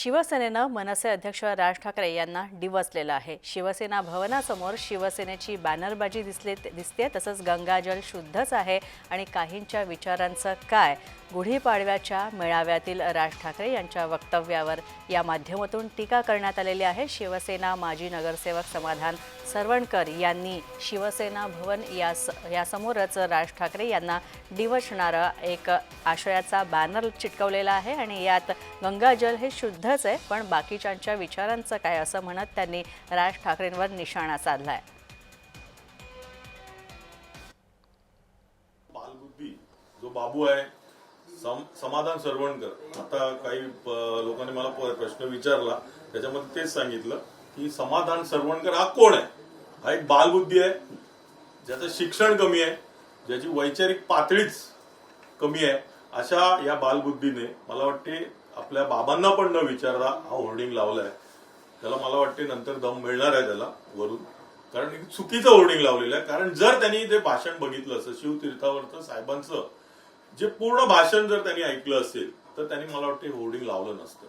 शिवसेनेनं मनसे अध्यक्ष राज ठाकरे यांना डिवचलेलं आहे. शिवसेना भवनासमोर शिवसेनेची बॅनरबाजी दिसले दिसते तसंच गंगाजल शुद्धच आहे आणि काहींच्या विचारांचं काय? गुढीपाडव्याच्या मेळाव्यातील राज ठाकरे यांच्या वक्तव्यावर या माध्यमातून टीका करण्यात आलेली आहे. शिवसेना माजी नगरसेवक समाधान सरवणकर यांनी शिवसेना भवन यास यासमोरच राज ठाकरे यांना डिवचणारा एक आशयाचा बॅनर चिटकवलेला आहे आणि यात गंगाजल हे शुद्धच आहे पण बाकीच्यांच्या विचारांचं काय असं म्हणत त्यांनी राज ठाकरेंवर निशाणा साधलाय. जो बाबू आहे सम समाधान सरवणकर आता काही लोकांनी मला प्रश्न विचारला त्याच्यामध्ये तेच सांगितलं. की समाधान सरवणकर हा कोण आहे? हा एक बालबुद्धी आहे ज्याचं शिक्षण कमी आहे ज्याची वैचारिक पातळीच कमी आहे. अशा या बालबुद्धीने मला वाटते आपल्या बाबांना पण न विचारता हा होर्डिंग लावलाय. त्याला मला वाटते नंतर दम मिळणार आहे त्याला वरून. कारण एक चुकीचं होर्डिंग लावलेलं आहे. कारण जर त्यांनी ते भाषण बघितलं असतं शिवतीर्थावरचं साहेबांचं जे पूर्ण भाषण जर त्यांनी ऐकलं असेल तर त्यांनी मला वाटते होर्डिंग लावलं नसतं.